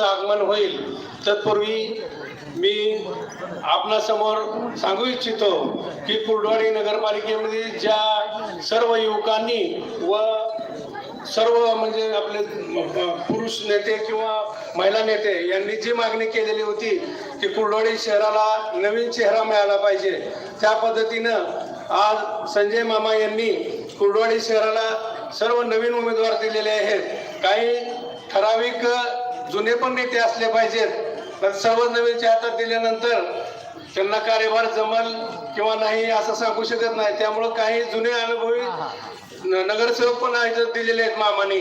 आगमन होईल. तत्पूर्वी मी आपणासमोर सांगू इच्छितो की कुर्डवाडी नगरपालिकेमध्ये ज्या सर्व युवकांनी व सर्व म्हणजे आपले पुरुष नेते किंवा महिला नेते यांनी जी मागणी केलेली होती की कुर्डवाडी शहराला नवीन चेहरा मिळाला पाहिजे त्या पद्धतीनं आज संजय मामा यांनी कुर्डवाडी शहराला सर्व नवीन उमेदवार दिलेले आहेत. काही ठराविक जुने पण नेते असले पाहिजेत. पण सर्व नवीनच्या हातात दिल्यानंतर त्यांना कार्यभार जमल किंवा नाही असं सांगू शकत नाही. त्यामुळं काही जुने अनुभवी नगरसेवक पण दिलेले आहेत मामाने.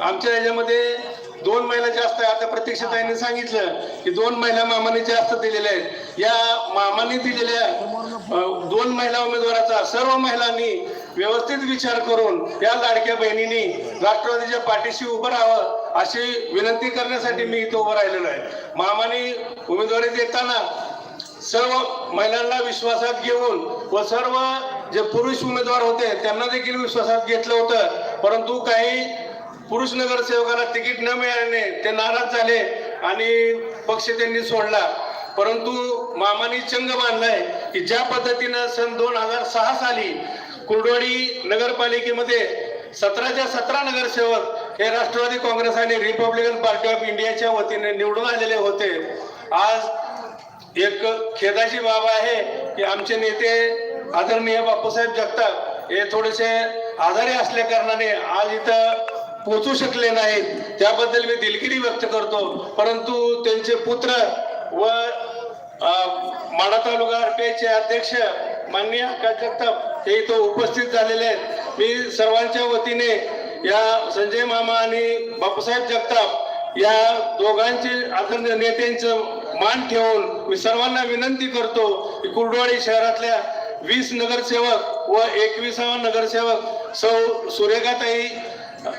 आमच्या ह्याच्यामध्ये दोन महिला जास्त आहे आता प्रत्यक्षताईने सांगितलं की दोन महिला मामाने जास्त दिलेल्या आहेत. या मामाने दिलेल्या दोन महिला उमेदवाराचा सर्व महिलांनी व्यवस्थित विचार करून या लाडक्या बहिणींनी राष्ट्रवादीच्या पाठीशी उभं राहावं. अशी विनंती करण्यासाठी मी इथं उभं राहिलेलो आहे. मामाने उमेदवारी देताना सर्व महिलांना विश्वासात घेऊन व सर्व जे पुरुष उमेदवार होते त्यांना देखील विश्वासात घेतलं होतं. परंतु काही पुरुष नगरसेवकांना तिकीट न मिळाल्याने ते नाराज झाले आणि पक्ष त्यांनी सोडला. परंतु मामानी चंग बांधलाय की ज्या पद्धतीनं सन दोन हजार सहा साली कुर्डवाडी नगरपालिकेमध्ये सतराच्या सतरा नगरसेवक हे राष्ट्रवादी काँग्रेस आणि रिपब्लिकन पार्टी ऑफ इंडियाच्या वतीने निवडून आलेले होते. आज एक खेदाची बाब आहे की आमचे नेते आदरणीय बापूसाहेब जगताप हे थोडेसे आजारी असल्या कारणाने आज इथं पोचू शकले नाहीत. त्याबद्दल मी दिलगिरी व्यक्त करतो. परंतु त्यांचे पुत्र व माडा तालुका आरपीआयचे अध्यक्ष माननीय जगताप हे इथं उपस्थित झालेले आहेत. मी सर्वांच्या वतीने या संजय मामा आणि बापूसाहेब जगताप या दोघांचे आदरणीय नेत्यांचं मान ठेवून मी सर्वांना विनंती करतो की कुर्डवाडी शहरातल्या वीस नगरसेवक व एकविसावा नगरसेवक सौ सूर्यगाताई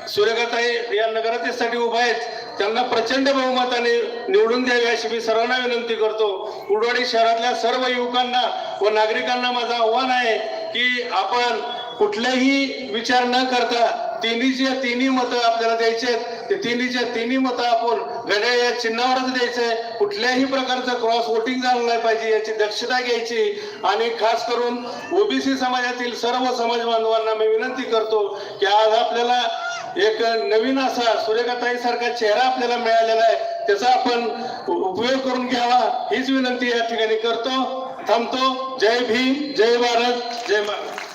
सूर्यगाताई या नगराध्यक्षसाठी उभा आहेत. त्यांना प्रचंड बहुमताने निवडून द्यावे अशी मी सर्वांना विनंती करतो. कुर्डवाडी शहरातल्या सर्व युवकांना व नागरिकांना माझं आव्हान आहे की आपण कुठलाही विचार न करता तिन्हीच्या तिन्ही मतं आपल्याला द्यायचे आहेत. ते तिन्हीच्या तिन्ही मतं आपण घड्या या चिन्हावरच द्यायचंय. कुठल्याही प्रकारचं क्रॉस वोटिंग झालं नाही पाहिजे याची दक्षता घ्यायची. आणि खास करून ओबीसी समाजातील सर्व समाज बांधवांना मी विनंती करतो की आज आपल्याला एक नवीन असा सूर्यकाताई सारखा चेहरा आपल्याला मिळालेला आहे. त्याचा आपण उपयोग करून घ्यावा हीच विनंती या ठिकाणी करतो. थांबतो. जय भीम जय भारत जय महाराज